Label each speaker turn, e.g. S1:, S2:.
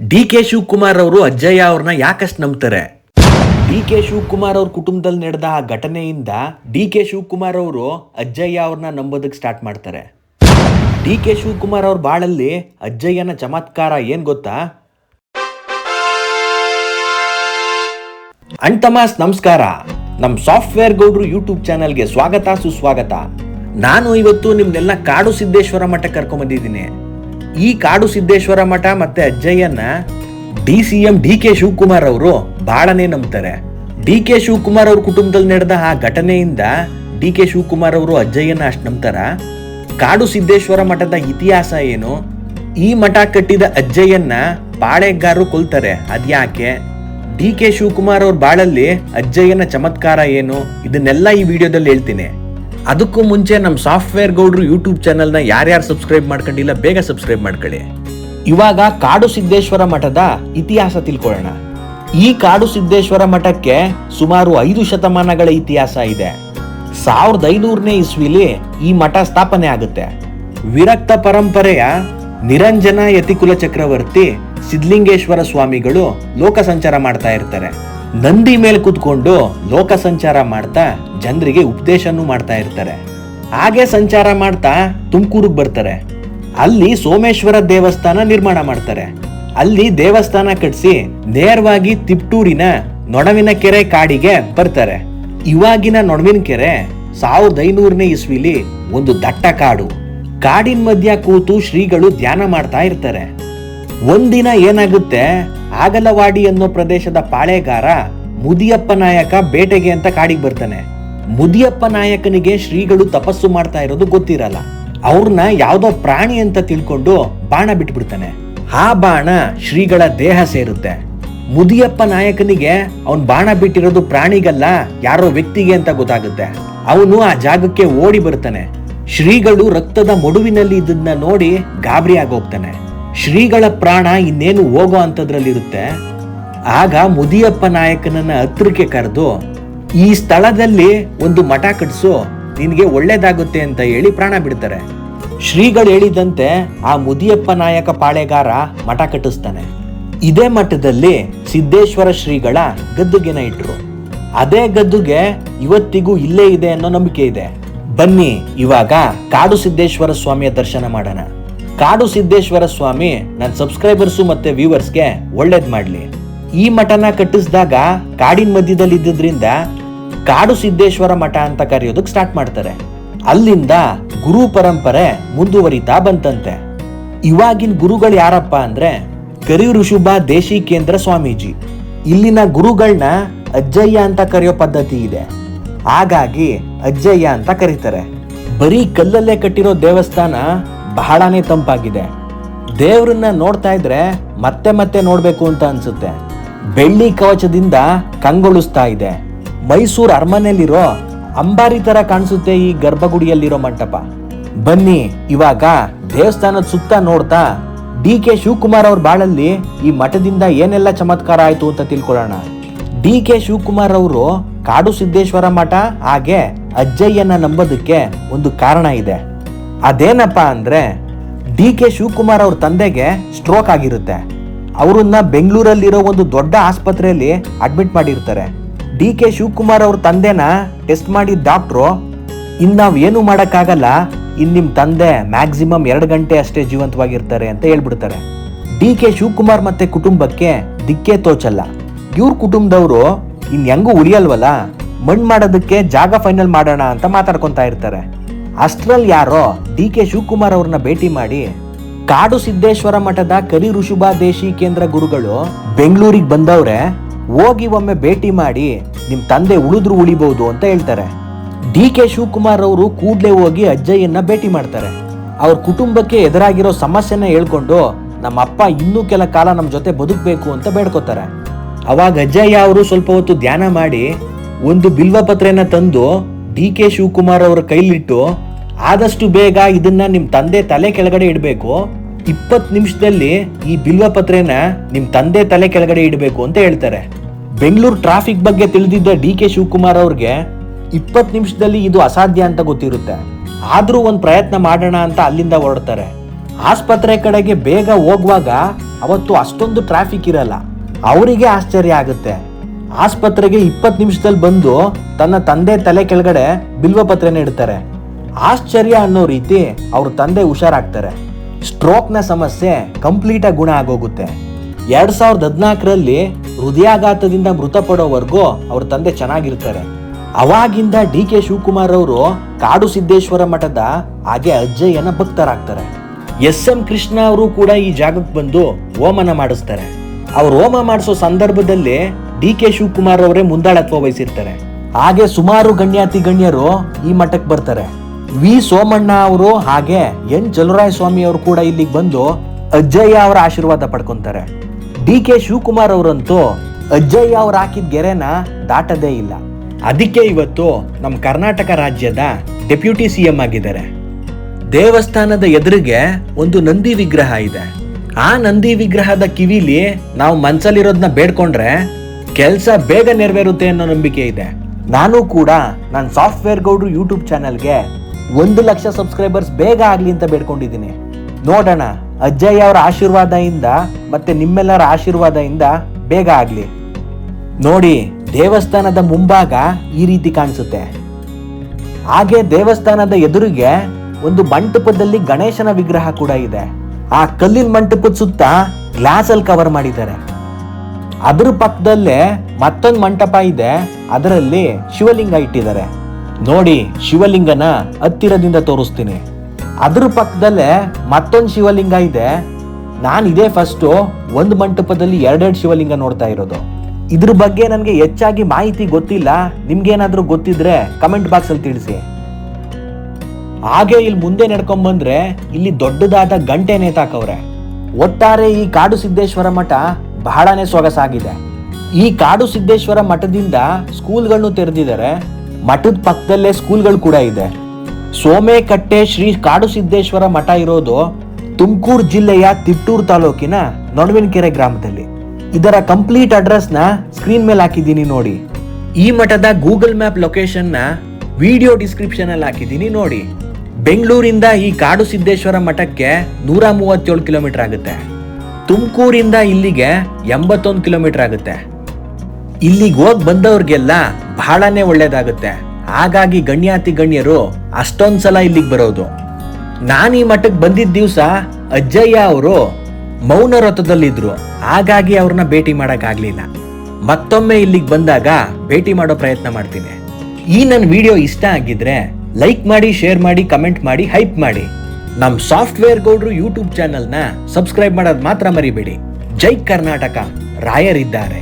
S1: D K Shivakumar ಅವರು ಅಜ್ಜಯ್ಯ ಅವ್ರನ್ನ ಯಾಕಷ್ಟು ನಂಬ್ತಾರೆ? ಡಿ ಕೆ ಶಿವಕುಮಾರ್ ಅವ್ರ ಕುಟುಂಬದಲ್ಲಿ ನಡೆದ ಆ ಘಟನೆಯಿಂದ ಡಿ ಕೆ ಶಿವಕುಮಾರ್ ಅವರು ಅಜ್ಜಯ್ಯ ಅವ್ರನ್ನ ನಂಬೋದಕ್ಕೆ ಸ್ಟಾರ್ಟ್ ಮಾಡ್ತಾರೆ. ಡಿ ಕೆ ಶಿವಕುಮಾರ್ ಅವ್ರ ಬಾಳಲ್ಲಿ ಅಜ್ಜಯ್ಯನ ಚಮತ್ಕಾರ ಏನ್ ಗೊತ್ತಾ? ಅಂಟಮಾಸ್ ನಮಸ್ಕಾರ. ನಮ್ಮ ಸಾಫ್ಟ್ವೇರ್ ಗೌಡ್ರು ಯೂಟ್ಯೂಬ್ ಚಾನಲ್ಗೆ ಸ್ವಾಗತ, ಸುಸ್ವಾಗತ. ನಾನು ಇವತ್ತು ನಿಮ್ನೆಲ್ಲ ಕಾಡು ಸಿದ್ದೇಶ್ವರ ಮಠಕ್ಕೆ ಕರ್ಕೊಂಬಂದಿದ್ದೀನಿ ಈ ಕಾಡು ಸಿದ್ದೇಶ್ವರ ಮಠ ಮತ್ತೆ ಅಜ್ಜಯ್ಯನ D C M D K Shivakumar ಅವರು ಬಹಳನೇ ನಂಬ್ತಾರೆ. ಡಿ ಕೆ ಶಿವಕುಮಾರ್ ಅವ್ರ ಕುಟುಂಬದಲ್ಲಿ ನಡೆದ ಆ ಘಟನೆಯಿಂದ ಡಿ ಕೆ ಶಿವಕುಮಾರ್ ಅವರು ಅಜ್ಜಯ್ಯನ ಅಷ್ಟು ನಂಬ್ತಾರ. ಕಾಡು ಸಿದ್ದೇಶ್ವರ ಮಠದ ಇತಿಹಾಸ ಏನು? ಈ ಮಠ ಕಟ್ಟಿದ ಅಜ್ಜಯ್ಯನ್ನ ಬಾಳೆಗಾರರು ಕೊಲ್ತಾರೆ. ಅದ್ಯಾಕೆ? ಡಿ ಕೆ ಶಿವಕುಮಾರ್ ಅವ್ರ ಬಾಳಲ್ಲಿ ಅಜ್ಜಯ್ಯನ ಚಮತ್ಕಾರ ಏನು? ಇದನ್ನೆಲ್ಲ ಈ ವಿಡಿಯೋದಲ್ಲಿ ಹೇಳ್ತೀನಿ. ಅದಕ್ಕೂ ಮುಂಚೆ ನಮ್ಮ ಸಾಫ್ಟ್ವೇರ್ ಗೌಡ್ರು ಯೂಟ್ಯೂಬ್ ಚಾನಲ್ನ ಯಾರ್ಯಾರು ಸಬ್ಸ್ಕ್ರೈಬ್ ಮಾಡ್ಕೊಂಡಿಲ್ಲ, ಬೇಗ ಸಬ್ಸ್ಕ್ರೈಬ್ ಮಾಡ್ಕೊಳ್ಳಿ. ಇವಾಗ ಕಾಡು ಸಿದ್ದೇಶ್ವರ ಮಠದ ಇತಿಹಾಸ ತಿಳ್ಕೊಳ್ಳೋಣ. ಈ ಕಾಡು ಸಿದ್ದೇಶ್ವರ ಮಠಕ್ಕೆ ಸುಮಾರು ಐದು ಶತಮಾನಗಳ ಇತಿಹಾಸ ಇದೆ. ಸಾವಿರದ ಐನೂರನೇ ಇಸ್ವಿಲಿ ಈ ಮಠ ಸ್ಥಾಪನೆ ಆಗುತ್ತೆ. ವಿರಕ್ತ ಪರಂಪರೆಯ ನಿರಂಜನ ಯತಿಕುಲ ಚಕ್ರವರ್ತಿ ಸಿದ್ಲಿಂಗೇಶ್ವರ ಸ್ವಾಮಿಗಳು ಲೋಕ ಸಂಚಾರ ಮಾಡ್ತಾ ಇರ್ತಾರೆ. ನಂದಿ ಮೇಲೆ ಕೂತ್ಕೊಂಡು ಲೋಕ ಸಂಚಾರ ಮಾಡ್ತಾ ಜನರಿಗೆ ಉಪದೇಶನೂ ಮಾಡ್ತಾ ಇರ್ತಾರೆ. ಹಾಗೆ ಸಂಚಾರ ಮಾಡ್ತಾ ತುಮಕೂರಿಗೆ ಬರ್ತಾರೆ. ಅಲ್ಲಿ ಸೋಮೇಶ್ವರ ದೇವಸ್ಥಾನ ನಿರ್ಮಾಣ ಮಾಡ್ತಾರೆ. ಅಲ್ಲಿ ದೇವಸ್ಥಾನ ಕಟ್ಟಿಸಿ ನೇರವಾಗಿ ತಿಪ್ಟೂರಿನ ನೊಣವಿನ ಕೆರೆ ಕಾಡಿಗೆ ಬರ್ತಾರೆ. ಇವಾಗಿನ ನೊಣವಿನ ಕೆರೆ ಸಾವಿರದ ಐನೂರನೇ ಇಸ್ವಿಲಿ ಒಂದು ದಟ್ಟ ಕಾಡು. ಕಾಡಿನ ಮಧ್ಯ ಕೂತು ಶ್ರೀಗಳು ಧ್ಯಾನ ಮಾಡ್ತಾ ಇರ್ತಾರೆ. ಒಂದಿನ ಏನಾಗುತ್ತೆ? ಆಗಲವಾಡಿ ಅನ್ನೋ ಪ್ರದೇಶದ ಪಾಳೆಗಾರ ಮುದಿಯಪ್ಪ ನಾಯಕ ಬೇಟೆಗೆ ಅಂತ ಕಾಡಿಗೆ ಬರ್ತಾನೆ. ಮುದಿಯಪ್ಪ ನಾಯಕನಿಗೆ ಶ್ರೀಗಳು ತಪಸ್ಸು ಮಾಡ್ತಾ ಇರೋದು ಗೊತ್ತಿರಲ್ಲ. ಅವ್ರನ್ನ ಯಾವ್ದೋ ಪ್ರಾಣಿ ಅಂತ ತಿಳ್ಕೊಂಡು ಬಾಣ ಬಿಟ್ಬಿಡ್ತಾನೆ. ಆ ಬಾಣ ಶ್ರೀಗಳ ದೇಹ ಸೇರುತ್ತೆ. ಮುದಿಯಪ್ಪ ನಾಯಕನಿಗೆ ಅವನ್ ಬಾಣ ಬಿಟ್ಟಿರೋದು ಪ್ರಾಣಿಗಲ್ಲ, ಯಾರೋ ವ್ಯಕ್ತಿಗೆ ಅಂತ ಗೊತ್ತಾಗುತ್ತೆ. ಅವನು ಆ ಜಾಗಕ್ಕೆ ಓಡಿ ಬರ್ತಾನೆ. ಶ್ರೀಗಳು ರಕ್ತದ ಮಡುವಿನಲ್ಲಿ ಇದನ್ನ ನೋಡಿ ಗಾಬರಿ ಆಗೋಗ್ತಾನೆ. ಶ್ರೀಗಳ ಪ್ರಾಣ ಇನ್ನೇನು ಹೋಗೋ ಅಂಥದ್ರಲ್ಲಿರುತ್ತೆ. ಆಗ ಮುದಿಯಪ್ಪ ನಾಯಕನನ್ನ ಹತ್ರಕ್ಕೆ ಕರೆದು, ಈ ಸ್ಥಳದಲ್ಲಿ ಒಂದು ಮಠ ಕಟ್ಸು, ನಿನಗೆ ಒಳ್ಳೇದಾಗುತ್ತೆ ಅಂತ ಹೇಳಿ ಪ್ರಾಣ ಬಿಡ್ತಾರೆ. ಶ್ರೀಗಳು ಹೇಳಿದಂತೆ ಆ ಮುದಿಯಪ್ಪ ನಾಯಕ ಪಾಳೆಗಾರ ಮಠ ಕಟ್ಟಿಸ್ತಾನೆ. ಇದೇ ಮಠದಲ್ಲಿ ಸಿದ್ದೇಶ್ವರ ಶ್ರೀಗಳ ಗದ್ದುಗೆನ ಇಟ್ರು. ಅದೇ ಗದ್ದುಗೆ ಇವತ್ತಿಗೂ ಇಲ್ಲೇ ಇದೆ ಅನ್ನೋ ನಂಬಿಕೆ ಇದೆ. ಬನ್ನಿ, ಇವಾಗ ಕಾಡು ಸಿದ್ದೇಶ್ವರ ಸ್ವಾಮಿಯ ದರ್ಶನ ಮಾಡೋಣ. ಕಾಡು ಸಿದ್ದೇಶ್ವರ ಸ್ವಾಮಿ ನನ್ನ ಸಬ್ಸ್ಕ್ರೈಬರ್ಸು ಮತ್ತೆ ವ್ಯೂವರ್ಸ್ಗೆ ಒಳ್ಳೇದ್ ಮಾಡ್ಲಿ. ಈ ಮಠನ ಕಟ್ಟಿಸಿದಾಗ ಕಾಡಿನ ಮಧ್ಯದಲ್ಲಿ ಇದ್ದಿದ್ರಿಂದ ಕಾಡು ಸಿದ್ದೇಶ್ವರ ಮಠ ಅಂತ ಕರೆಯೋದಕ್ಕೆ ಸ್ಟಾರ್ಟ್ ಮಾಡ್ತಾರೆ. ಅಲ್ಲಿಂದ ಗುರು ಪರಂಪರೆ ಮುಂದುವರಿತಾ ಬಂತಂತೆ. ಇವಾಗಿನ ಗುರುಗಳು ಯಾರಪ್ಪ ಅಂದ್ರೆ ಕರಿ ಋಷುಭ ದೇಶಿ ಕೇಂದ್ರ ಸ್ವಾಮೀಜಿ. ಇಲ್ಲಿನ ಗುರುಗಳನ್ನ ಅಜ್ಜಯ್ಯ ಅಂತ ಕರೆಯೋ ಪದ್ಧತಿ ಇದೆ. ಹಾಗಾಗಿ ಅಜ್ಜಯ್ಯ ಅಂತ ಕರೀತಾರೆ. ಬರೀ ಕಲ್ಲಲ್ಲೇ ಕಟ್ಟಿರೋ ದೇವಸ್ಥಾನ ಬಹಳನೇ ತಂಪಾಗಿದೆ. ದೇವ್ರನ್ನ ನೋಡ್ತಾ ಇದ್ರೆ ಮತ್ತೆ ಮತ್ತೆ ನೋಡ್ಬೇಕು ಅಂತ ಅನ್ಸುತ್ತೆ. ಬೆಳ್ಳಿ ಕವಚದಿಂದ ಕಂಗೊಳಿಸ್ತಾ ಇದೆ. ಮೈಸೂರು ಅರಮನೆಯಲ್ಲಿರೋ ಅಂಬಾರಿ ತರ ಕಾಣಿಸುತ್ತೆ ಈ ಗರ್ಭಗುಡಿಯಲ್ಲಿರೋ ಮಂಟಪ. ಬನ್ನಿ, ಇವಾಗ ದೇವಸ್ಥಾನದ ಸುತ್ತ ನೋಡ್ತಾ ಡಿ ಕೆ ಶಿವಕುಮಾರ್ ಅವ್ರ ಬಾಳಲ್ಲಿ ಈ ಮಠದಿಂದ ಏನೆಲ್ಲ ಚಮತ್ಕಾರ ಆಯಿತು ಅಂತ ತಿಳ್ಕೊಳ್ಳೋಣ. ಡಿ ಕೆ ಶಿವಕುಮಾರ್ ಅವರು ಕಾಡು ಸಿದ್ದೇಶ್ವರ ಮಠ ಹಾಗೆ ಅಜ್ಜಯ್ಯನ ನಂಬೋದಕ್ಕೆ ಒಂದು ಕಾರಣ ಇದೆ. ಅದೇನಪ್ಪ ಅಂದ್ರೆ ಡಿ ಕೆ ಶಿವಕುಮಾರ್ ಅವ್ರ ತಂದೆಗೆ ಸ್ಟ್ರೋಕ್ ಆಗಿರುತ್ತೆ. ಅವರನ್ನ ಬೆಂಗಳೂರಲ್ಲಿರೋ ಒಂದು ದೊಡ್ಡ ಆಸ್ಪತ್ರೆಯಲ್ಲಿ ಅಡ್ಮಿಟ್ ಮಾಡಿರ್ತಾರೆ. ಡಿ ಕೆ ಶಿವಕುಮಾರ್ ಅವ್ರ ತಂದೆನ ಟೆಸ್ಟ್ ಮಾಡಿದ ಡಾಕ್ಟ್ರು ಇನ್ನು ನಾವು ಏನು ಮಾಡೋಕ್ಕಾಗಲ್ಲ, ಇನ್ ನಿಮ್ಮ ತಂದೆ ಮ್ಯಾಕ್ಸಿಮಮ್ ಎರಡು ಗಂಟೆ ಅಷ್ಟೇ ಜೀವಂತವಾಗಿರ್ತಾರೆ ಅಂತ ಹೇಳ್ಬಿಡ್ತಾರೆ. ಡಿ ಕೆ ಶಿವಕುಮಾರ್ ಮತ್ತೆ ಕುಟುಂಬಕ್ಕೆ ದಿಕ್ಕೇ ತೋಚಲ್ಲ. ಇವ್ರ ಕುಟುಂಬದವರು ಇನ್ ಹೆಂಗೂ ಉಳಿಯಲ್ವಲ್ಲ, ಮಣ್ಣು ಮಾಡೋದಕ್ಕೆ ಜಾಗ ಫೈನಲ್ ಮಾಡೋಣ ಅಂತ ಮಾತಾಡ್ಕೊತಾ ಇರ್ತಾರೆ. ಅಷ್ಟ್ರಲ್ಲಿ ಯಾರೋ ಡಿ ಕೆ ಶಿವಕುಮಾರ್ ಅವ್ರನ್ನ ಭೇಟಿ ಮಾಡಿ, ಕಾಡು ಸಿದ್ದೇಶ್ವರ ಮಠದ ಕರಿ ಋಷುಭ ದೇಶಿ ಕೇಂದ್ರ ಗುರುಗಳು ಬೆಂಗಳೂರಿಗೆ ಬಂದವ್ರೆ, ಹೋಗಿ ಒಮ್ಮೆ ಭೇಟಿ ಮಾಡಿ ನಿಮ್ಮ ತಂದೆ ಉಳಿದ್ರು ಉಳಿಬಹುದು ಅಂತ ಹೇಳ್ತಾರೆ. ಡಿ ಕೆ ಶಿವಕುಮಾರ್ ಅವರು ಕೂಡಲೇ ಹೋಗಿ ಅಜ್ಜಯ್ಯನ್ನ ಭೇಟಿ ಮಾಡ್ತಾರೆ. ಅವ್ರ ಕುಟುಂಬಕ್ಕೆ ಎದುರಾಗಿರೋ ಸಮಸ್ಯೆನ ಹೇಳ್ಕೊಂಡು ನಮ್ಮ ಅಪ್ಪ ಇನ್ನೂ ಕೆಲ ಕಾಲ ನಮ್ಮ ಜೊತೆ ಬದುಕಬೇಕು ಅಂತ ಬೇಡ್ಕೋತಾರೆ. ಅವಾಗ ಅಜ್ಜಯ್ಯ ಅವರು ಸ್ವಲ್ಪ ಹೊತ್ತು ಧ್ಯಾನ ಮಾಡಿ, ಒಂದು ಬಿಲ್ವಪತ್ರೆಯನ್ನು ತಂದು ಡಿ ಕೆ ಶಿವಕುಮಾರ್ ಅವರ ಕೈಲಿಟ್ಟು ಆದಷ್ಟು ಬೇಗ ಇದನ್ನ ನಿಮ್ಮ ತಂದೆ ತಲೆ ಕೆಳಗಡೆ ಇಡಬೇಕು. ಇಪ್ಪತ್ ನಿಮಿಷದಲ್ಲಿ ಈ ಬಿಲ್ವಪತ್ರೆನ ನಿಮ್ಮ ತಂದೆ ತಲೆ ಕೆಳಗಡೆ ಇಡಬೇಕು ಅಂತ ಹೇಳ್ತಾರೆ. ಬೆಂಗಳೂರು ಟ್ರಾಫಿಕ್ ಬಗ್ಗೆ ತಿಳಿದಿದ್ದ ಡಿ ಕೆ ಶಿವಕುಮಾರ್ ಅವ್ರಿಗೆ ಇಪ್ಪತ್ ನಿಮಿಷದಲ್ಲಿ ಇದು ಅಸಾಧ್ಯ ಅಂತ ಗೊತ್ತಿರುತ್ತೆ. ಆದರೂ ಒಂದು ಪ್ರಯತ್ನ ಮಾಡೋಣ ಅಂತ ಅಲ್ಲಿಂದ ಹೊರಡ್ತಾರೆ. ಆಸ್ಪತ್ರೆ ಕಡೆಗೆ ಬೇಗ ಹೋಗುವಾಗ ಅವತ್ತು ಅಷ್ಟೊಂದು ಟ್ರಾಫಿಕ್ ಇರಲ್ಲ. ಅವರಿಗೆ ಆಶ್ಚರ್ಯ ಆಗುತ್ತೆ. ಆಸ್ಪತ್ರೆಗೆ ಇಪ್ಪತ್ತು ನಿಮಿಷದಲ್ಲಿ ಬಂದು ತನ್ನ ತಂದೆ ತಲೆ ಕೆಳಗಡೆ ಬಿಲ್ವಪತ್ರೆನ ಇಡ್ತಾರೆ. ಆಶ್ಚರ್ಯ ಅನ್ನೋ ರೀತಿ ಅವ್ರ ತಂದೆ ಹುಷಾರಾಗ್ತಾರೆ. ಸ್ಟ್ರೋಕ್ನ ಸಮಸ್ಯೆ ಕಂಪ್ಲೀಟಾಗಿ ಗುಣ ಆಗೋಗುತ್ತೆ. ಎರಡು ಸಾವಿರದ ಹದಿನಾಲ್ಕರಲ್ಲಿ ಹೃದಯಾಘಾತದಿಂದ ಮೃತಪಡೋವರೆಗೂ ಅವ್ರ ತಂದೆ ಚೆನ್ನಾಗಿರ್ತಾರೆ. ಅವಾಗಿಂದ ಡಿ ಕೆ ಶಿವಕುಮಾರ್ ಅವರು ಕಾಡು ಸಿದ್ದೇಶ್ವರ ಮಠದ ಹಾಗೆ ಅಜ್ಜಯ್ಯನ ಭಕ್ತರಾಗ್ತಾರೆ. ಎಸ್ ಎಂ ಕೃಷ್ಣ ಅವರು ಕೂಡ ಈ ಜಾಗಕ್ಕೆ ಬಂದು ಹೋಮನ ಮಾಡಿಸ್ತಾರೆ. ಅವ್ರು ಹೋಮ ಮಾಡಿಸೋ ಸಂದರ್ಭದಲ್ಲಿ ಡಿ ಕೆ ಶಿವಕುಮಾರ್ ಅವರೇ ಮುಂದಾಳತ್ವ ವಹಿಸಿರ್ತಾರೆ. ಹಾಗೆ ಸುಮಾರು ಗಣ್ಯಾತಿ ಗಣ್ಯರು ಈ ಮಠಕ್ಕೆ ಬರ್ತಾರೆ. ವಿ. ಸೋಮಣ್ಣ ಅವರು ಹಾಗೆ ಎನ್. ಚಲುರಾಯ ಸ್ವಾಮಿ ಅವರು ಕೂಡ ಇಲ್ಲಿಗೆ ಬಂದು ಅಜ್ಜಯ್ಯ ಅವರ ಆಶೀರ್ವಾದ ಪಡ್ಕೊಂತಾರೆ. ಡಿ. ಕೆ. ಶಿವಕುಮಾರ್ ಅವರಂತೂ ಅಜ್ಜಯ್ಯ ಅವ್ರು ಹಾಕಿದ ಗೆರೆನ ದಾಟದೇ ಇಲ್ಲ. ಅದಕ್ಕೆ ಇವತ್ತು ನಮ್ಮ ಕರ್ನಾಟಕ ರಾಜ್ಯದ ಡೆಪ್ಯೂಟಿ ಸಿ ಎಂ ಆಗಿದ್ದಾರೆ. ದೇವಸ್ಥಾನದ ಎದುರಿಗೆ ಒಂದು ನಂದಿ ವಿಗ್ರಹ ಇದೆ. ಆ ನಂದಿ ವಿಗ್ರಹದ ಕಿವಿಲಿ ನಾವು ಮನ್ಸಲ್ಲಿರೋದನ್ನ ಬೇಡ್ಕೊಂಡ್ರೆ ಕೆಲಸ ಬೇಗ ನೆರವೇರುತ್ತೆ ಅನ್ನೋ ನಂಬಿಕೆ ಇದೆ. ನಾನು ಕೂಡ ನನ್ನ ಸಾಫ್ಟ್ವೇರ್ ಗೌಡ್ರು ಯೂಟ್ಯೂಬ್ ಚಾನಲ್ಗೆ ಒಂದು ಲಕ್ಷ ಸಬ್ಸ್ಕ್ರೈಬರ್ಸ್ ಬೇಗ ಆಗಲಿ ಅಂತ ಬೇಡ್ಕೊಂಡಿದ್ದೀನಿ. ನೋಡೋಣ ಅಜ್ಜಯ್ಯ ಅವರ ಆಶೀರ್ವಾದದಿಂದ ಮತ್ತೆ ನಿಮ್ಮೆಲ್ಲರ ಆಶೀರ್ವಾದದಿಂದ ಬೇಗ ಆಗಲಿ. ನೋಡಿ, ದೇವಸ್ಥಾನದ ಮುಂಭಾಗ ಈ ರೀತಿ ಕಾಣಿಸುತ್ತೆ. ಹಾಗೆ ದೇವಸ್ಥಾನದ ಎದುರಿಗೆ ಒಂದು ಮಂಟಪದಲ್ಲಿ ಗಣೇಶನ ವಿಗ್ರಹ ಕೂಡ ಇದೆ. ಆ ಕಲ್ಲಿನ ಮಂಟಪದ ಸುತ್ತ ಗ್ಲಾಸ್ ಅಲ್ಲಿ ಕವರ್ ಮಾಡಿದ್ದಾರೆ. ಅದ್ರ ಪಕ್ಕದಲ್ಲೇ ಮತ್ತೊಂದು ಮಂಟಪ ಇದೆ. ಅದರಲ್ಲಿ ಶಿವಲಿಂಗ ಇಟ್ಟಿದ್ದಾರೆ. ನೋಡಿ, ಶಿವಲಿಂಗನ ಹತ್ತಿರದಿಂದ ತೋರಿಸ್ತೀನಿ. ಅದ್ರ ಪಕ್ಕದಲ್ಲೇ ಮತ್ತೊಂದು ಶಿವಲಿಂಗ ಇದೆ. ನಾನು ಇದೇ ಫಸ್ಟು ಒಂದು ಮಂಟಪದಲ್ಲಿ ಎರಡೆರಡು ಶಿವಲಿಂಗ ನೋಡ್ತಾ ಇರೋದು. ಇದ್ರ ಬಗ್ಗೆ ನನಗೆ ಹೆಚ್ಚಾಗಿ ಮಾಹಿತಿ ಗೊತ್ತಿಲ್ಲ. ನಿಮ್ಗೇನಾದ್ರೂ ಗೊತ್ತಿದ್ರೆ ಕಮೆಂಟ್ ಬಾಕ್ಸ್ ಅಲ್ಲಿ ತಿಳಿಸಿ. ಹಾಗೆ ಇಲ್ಲಿ ಮುಂದೆ ನಡ್ಕೊಂಡ್ ಬಂದ್ರೆ ಇಲ್ಲಿ ದೊಡ್ಡದಾದ ಗಂಟೆ ನೇತಾಕವ್ರೆ ಒಟ್ಟಾರೆ ಈ ಕಾಡು ಸಿದ್ದೇಶ್ವರ ಮಠ ಬಹಳನೇ ಸೊಗಸಾಗಿದೆ ಈ ಕಾಡು ಸಿದ್ದೇಶ್ವರ ಮಠದಿಂದ ಸ್ಕೂಲ್ಗಳನ್ನು ತೆರೆದಿದ್ದಾರೆ ಮಠದ ಪಕ್ಕದಲ್ಲೇ ಸ್ಕೂಲ್ಗಳು ಕೂಡ ಇದೆ. ಸೋಮೇಕಟ್ಟೆ ಶ್ರೀ ಕಾಡು ಸಿದ್ದೇಶ್ವರ ಮಠ ಇರೋದು ತುಮಕೂರು ಜಿಲ್ಲೆಯ ತಿಟ್ಟೂರು ತಾಲೂಕಿನ ನೊಣವಿನಕೆರೆ ಗ್ರಾಮದಲ್ಲಿ. ಇದರ ಕಂಪ್ಲೀಟ್ ಅಡ್ರೆಸ್ನ ಸ್ಕ್ರೀನ್ ಮೇಲೆ ಹಾಕಿದ್ದೀನಿ ನೋಡಿ. ಈ ಮಠದ ಗೂಗಲ್ ಮ್ಯಾಪ್ ಲೊಕೇಶನ್ನ ವಿಡಿಯೋ ಡಿಸ್ಕ್ರಿಪ್ಷನ್ ಅಲ್ಲಿ ಹಾಕಿದ್ದೀನಿ ನೋಡಿ. ಬೆಂಗಳೂರಿಂದ ಈ ಕಾಡು ಸಿದ್ದೇಶ್ವರ ಮಠಕ್ಕೆ ನೂರ ಮೂವತ್ತೇಳು ಕಿಲೋಮೀಟರ್ ಆಗುತ್ತೆ. ತುಮಕೂರಿಂದ ಇಲ್ಲಿಗೆ ಎಂಬತ್ತೊಂದು ಕಿಲೋಮೀಟರ್ ಆಗುತ್ತೆ. ಇಲ್ಲಿಗೆ ಹೋಗಿ ಬಂದವ್ರಿಗೆಲ್ಲ ಬಹಳನೇ ಒಳ್ಳೇದಾಗುತ್ತೆ. ಹಾಗಾಗಿ ಗಣ್ಯಾತಿ ಗಣ್ಯರು ಅಷ್ಟೊಂದು ಸಲ ಇಲ್ಲಿಗೆ ಬರೋದು. ನಾನು ಈ ಮಠಕ್ಕೆ ಬಂದಿದ್ದ ದಿವಸ ಅಜ್ಜಯ್ಯ ಅವರು ಮೌನ ವ್ರತದಲ್ಲಿದ್ರು ಹಾಗಾಗಿ ಅವ್ರನ್ನ ಭೇಟಿ ಮಾಡೋಕ್ಕಾಗಲಿಲ್ಲ ಮತ್ತೊಮ್ಮೆ ಇಲ್ಲಿಗೆ ಬಂದಾಗ ಭೇಟಿ ಮಾಡೋ ಪ್ರಯತ್ನ ಮಾಡ್ತೀನಿ. ಈ ನನ್ನ ವಿಡಿಯೋ ಇಷ್ಟ ಆಗಿದ್ರೆ ಲೈಕ್ ಮಾಡಿ, ಶೇರ್ ಮಾಡಿ, ಕಮೆಂಟ್ ಮಾಡಿ, ಹೈಪ್ ಮಾಡಿ. ನಮ್ ಸಾಫ್ಟ್ವೇರ್ ಗೌಡ್ರು ಯೂಟ್ಯೂಬ್ ಚಾನೆಲ್ನ ಸಬ್ಸ್ಕ್ರೈಬ್ ಮಾಡೋದು ಮಾತ್ರ ಮರಿಬೇಡಿ. ಜೈ ಕರ್ನಾಟಕ. ರಾಯರಿದ್ದಾರೆ.